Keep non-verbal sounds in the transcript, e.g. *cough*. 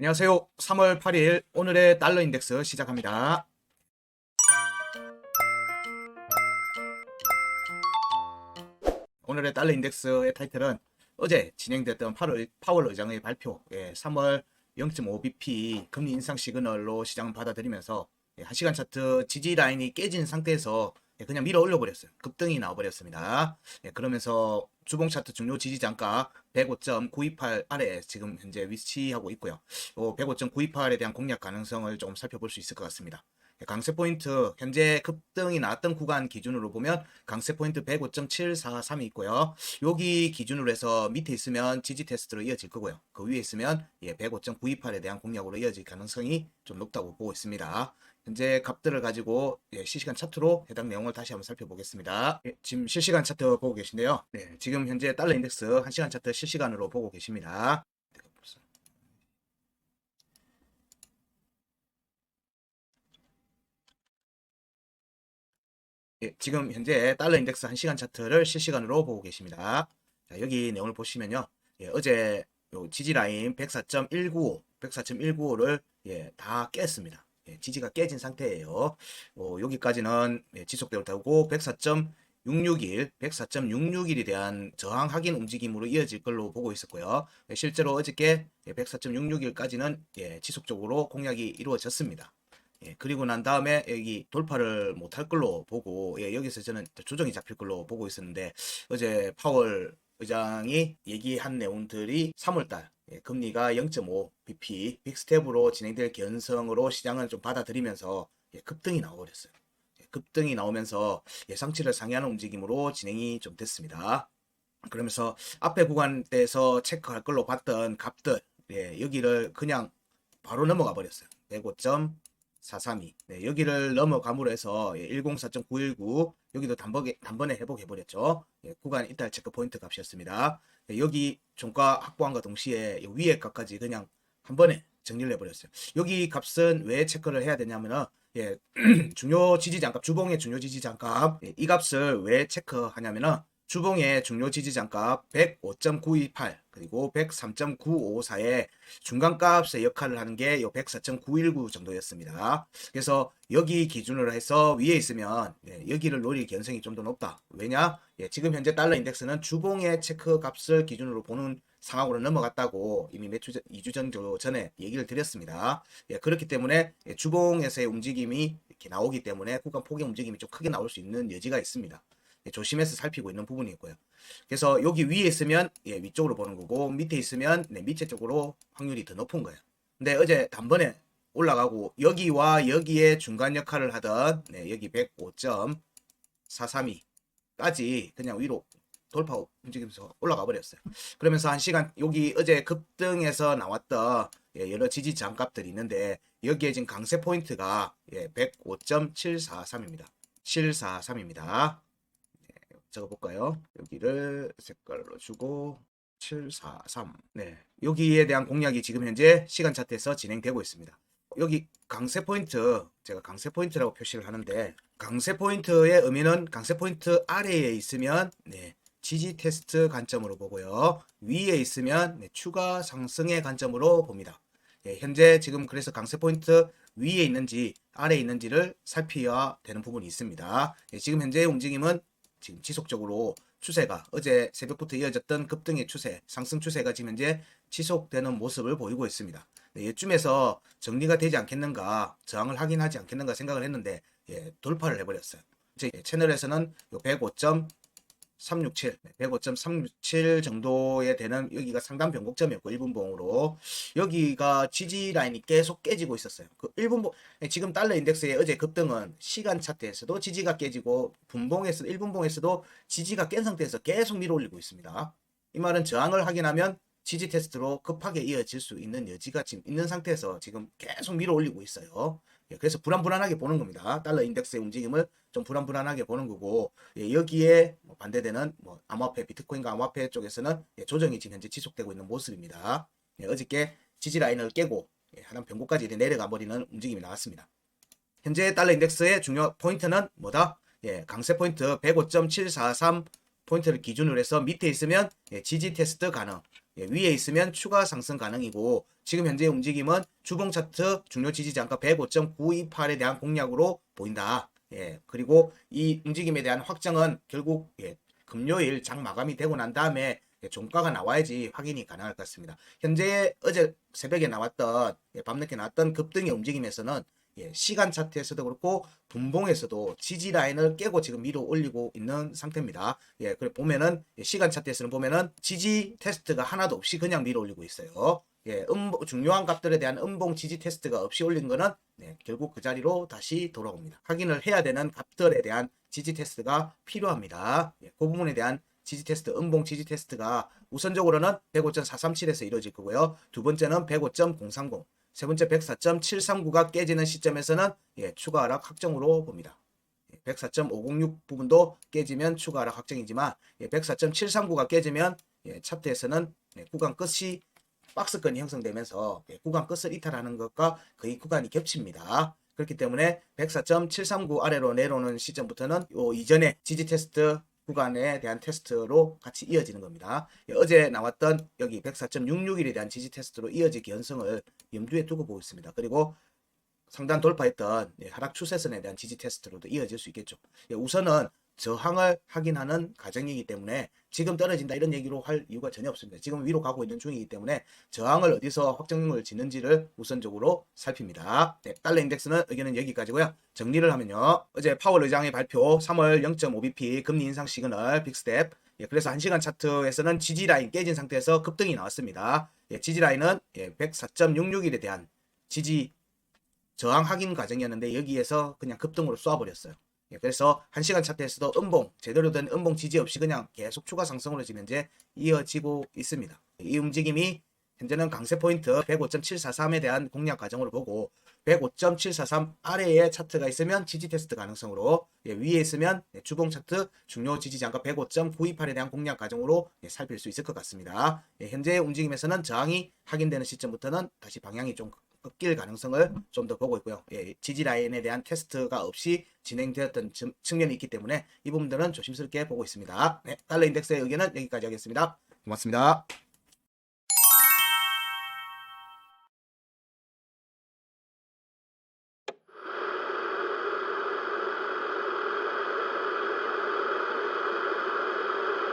안녕하세요. 3월 8일 오늘의 달러 인덱스 시작합니다. 오늘의 달러 인덱스의 타이틀은 어제 진행됐던 8월 파월 의장의 발표, 예, 3월 0.5bp 금리 인상 시그널로 시장을 받아들이면서 예, 1시간 차트 지지 라인이 깨진 상태에서 예, 그냥 밀어 올려 버렸어요. 급등이 나와 버렸습니다. 예, 그러면서 주봉 차트 중요 지지 장가 105.928 아래 지금 현재 위치하고 있고요. 105.928에 대한 공략 가능성을 조금 살펴볼 수 있을 것 같습니다. 예, 강세 포인트 현재 급등이 나왔던 구간 기준으로 보면 강세 포인트 105.743이 있고요. 여기 기준으로 해서 밑에 있으면 지지 테스트로 이어질 거고요. 그 위에 있으면 예, 105.928에 대한 공략으로 이어질 가능성이 좀 높다고 보고 있습니다. 현재 값들을 가지고 예, 실시간 차트로 해당 내용을 다시 한번 살펴보겠습니다. 예, 지금 실시간 차트 보고 계신데요. 네, 지금 현재 달러 인덱스 1시간 차트 실시간으로 보고 계십니다. 예, 지금 현재 달러 인덱스 1시간 차트를 실시간으로 보고 계십니다. 자, 여기 내용을 보시면요. 예, 어제 요 지지 라인 104.195, 104.195를 예, 다 깼습니다. 예, 지지가 깨진 상태예요. 어, 여기까지는 예, 지속되고 있고 104.661, 104.661에 대한 저항 확인 움직임으로 이어질 걸로 보고 있었고요. 예, 실제로 어저께 104.661까지는 예, 지속적으로 공략이 이루어졌습니다. 예, 그리고 난 다음에 여기 돌파를 못할 걸로 보고 예, 여기서 저는 조정이 잡힐 걸로 보고 있었는데 어제 파월 의장이 얘기한 내용들이 3월달 예, 금리가 0.5 bp 빅스텝으로 진행될 견성으로 시장을 좀 받아들이면서 예, 급등이 나와버렸어요. 예, 급등이 나오면서 예상치를 상회하는 움직임으로 진행이 좀 됐습니다. 그러면서 앞에 구간대에서 체크할 걸로 봤던 값들 예, 여기를 그냥 바로 넘어가 버렸어요. 105. 432. 네, 여기를 넘어감으로 해서 104.919 여기도 단번에, 단번에 회복해 버렸죠. 예, 구간 이탈 체크 포인트 값이었습니다. 예, 여기 종가 확보함과 동시에 위에 값까지 그냥 한 번에 정리를 해 버렸어요. 여기 값은 왜 체크를 해야 되냐면은 예, *clears throat* 중요 지지 장값, 주봉의 중요 지지 장값 예, 이 값을 왜 체크하냐면은 주봉의 중요 지지 장값 105.928 그리고 103.954의 중간값의 역할을 하는 게이104.919 정도였습니다. 그래서 여기 기준으로 해서 위에 있으면 예, 여기를 노릴 가능성이 좀 더 높다. 왜냐? 예, 지금 현재 달러 인덱스는 주봉의 체크 값을 기준으로 보는 상황으로 넘어갔다고 이미 몇주 전, 2주 정도 전에 얘기를 드렸습니다. 예, 그렇기 때문에 예, 주봉에서의 움직임이 이렇게 나오기 때문에 구간 폭의 움직임이 좀 크게 나올 수 있는 여지가 있습니다. 예, 조심해서 살피고 있는 부분이 있고요. 그래서 여기 위에 있으면 예, 위쪽으로 보는 거고 밑에 있으면 네, 밑에 쪽으로 확률이 더 높은 거예요. 근데 어제 단번에 올라가고 여기와 여기에 중간 역할을 하던 네, 여기 105.432까지 그냥 위로 돌파 움직이면서 올라가 버렸어요. 그러면서 한 시간 여기 어제 급등에서 나왔던 예, 여러 지지 장값들이 있는데 여기에 지금 강세 포인트가 예, 105.743입니다. 743입니다. 적어볼까요? 여기를 색깔로 주고 743. 네. 여기에 대한 공략이 지금 현재 시간 차트에서 진행되고 있습니다. 여기 강세 포인트, 제가 강세 포인트라고 표시를 하는데, 강세 포인트의 의미는 강세 포인트 아래에 있으면, 네, 지지 테스트 관점으로 보고요. 위에 있으면, 네, 추가 상승의 관점으로 봅니다. 예, 현재 지금 그래서 강세 포인트 위에 있는지 아래에 있는지를 살펴야 되는 부분이 있습니다. 예, 지금 현재의 움직임은 지금 지속적으로 추세가 어제 새벽부터 이어졌던 급등의 추세, 상승 추세가 지금 현재 지속되는 모습을 보이고 있습니다. 네, 이쯤에서 정리가 되지 않겠는가, 저항을 확인하지 않겠는가 생각을 했는데 예, 돌파를 해버렸어요. 제 채널에서는 105.367, 105.37 정도에 되는 여기가 상단 변곡점이었고 1분봉으로 여기가 지지 라인이 계속 깨지고 있었어요. 그 1분봉 지금 달러 인덱스의 어제 급등은 시간 차트에서도 지지가 깨지고 분봉에서 1분봉에서도 지지가 깬 상태에서 계속 밀어 올리고 있습니다. 이 말은 저항을 확인하면 지지 테스트로 급하게 이어질 수 있는 여지가 지금 있는 상태에서 지금 계속 밀어 올리고 있어요. 예, 그래서 불안불안하게 보는 겁니다. 달러 인덱스의 움직임을 좀 불안불안하게 보는 거고 예, 여기에 뭐 반대되는 뭐 암호화폐 비트코인과 암호화폐 쪽에서는 예, 조정이 지금 현재 지속되고 있는 모습입니다. 예, 어저께 지지 라인을 깨고 예, 하단 변고까지 내려가 버리는 움직임이 나왔습니다. 현재 달러 인덱스의 중요 포인트는 뭐다? 예, 강세 포인트 105.743 포인트를 기준으로 해서 밑에 있으면 예, 지지 테스트 가능, 예, 위에 있으면 추가 상승 가능이고 지금 현재 움직임은 주봉 차트 중요 지지 장가 105.928에 대한 공략으로 보인다. 예. 그리고 이 움직임에 대한 확정은 결국 예, 금요일 장 마감이 되고 난 다음에 예, 종가가 나와야지 확인이 가능할 것 같습니다. 현재 어제 새벽에 나왔던 예, 밤늦게 나왔던 급등의 움직임에서는 예, 시간 차트에서도 그렇고 분봉에서도 지지 라인을 깨고 지금 밀어 올리고 있는 상태입니다. 예, 그래 보면은 예, 시간 차트에서는 보면은 지지 테스트가 하나도 없이 그냥 밀어 올리고 있어요. 예, 음봉, 중요한 값들에 대한 음봉 지지 테스트가 없이 올린 거는 네, 결국 그 자리로 다시 돌아옵니다. 확인을 해야 되는 값들에 대한 지지 테스트가 필요합니다. 예, 그 부분에 대한 지지 테스트, 음봉 지지 테스트가 우선적으로는 105.437에서 이루어질 거고요. 두 번째는 105.030, 세 번째 104.739가 깨지는 시점에서는 예, 추가 하락 확정으로 봅니다. 104.506 부분도 깨지면 추가 하락 확정이지만 104.739가 깨지면 예, 차트에서는 예, 구간 끝이 박스권이 형성되면서 예, 구간 끝을 이탈하는 것과 거의 구간이 겹칩니다. 그렇기 때문에 104.739 아래로 내려오는 시점부터는 요 이전에 지지 테스트 구간에 대한 테스트로 같이 이어지는 겁니다. 예, 어제 나왔던 여기 104.661에 대한 지지 테스트로 이어질 개연성을 염두에 두고 보고 있습니다. 그리고 상단 돌파했던 예, 하락 추세선에 대한 지지 테스트로도 이어질 수 있겠죠. 예, 우선은 저항을 확인하는 과정이기 때문에 지금 떨어진다 이런 얘기로 할 이유가 전혀 없습니다. 지금 위로 가고 있는 중이기 때문에 저항을 어디서 확정을 짓는지를 우선적으로 살핍니다. 네, 달러 인덱스는 의견은 여기까지고요. 정리를 하면요. 어제 파월 의장의 발표 3월 0.5bp 금리 인상 시그널 빅스텝 예, 그래서 1시간 차트에서는 지지 라인 깨진 상태에서 급등이 나왔습니다. 예, 지지 라인은 예, 104.661에 대한 지지 저항 확인 과정이었는데 여기에서 그냥 급등으로 쏘아버렸어요. 예, 그래서 1시간 차트에서도 음봉, 제대로 된 음봉 지지 없이 그냥 계속 추가 상승으로 지금 현재 이어지고 있습니다. 이 움직임이 현재는 강세 포인트 105.743에 대한 공략 과정으로 보고 105.743 아래에 차트가 있으면 지지 테스트 가능성으로 예, 위에 있으면 예, 주봉 차트 중요 지지 장가 105.928에 대한 공략 과정으로 예, 살필 수 있을 것 같습니다. 예, 현재 움직임에서는 저항이 확인되는 시점부터는 다시 방향이 좀 꺾일 가능성을 좀 더 보고 있고요. 예, 지지 라인에 대한 테스트가 없이 진행되었던 점- 측면이 있기 때문에 이 부분들은 조심스럽게 보고 있습니다. 네, 달러 인덱스의 의견은 여기까지 하겠습니다. 고맙습니다.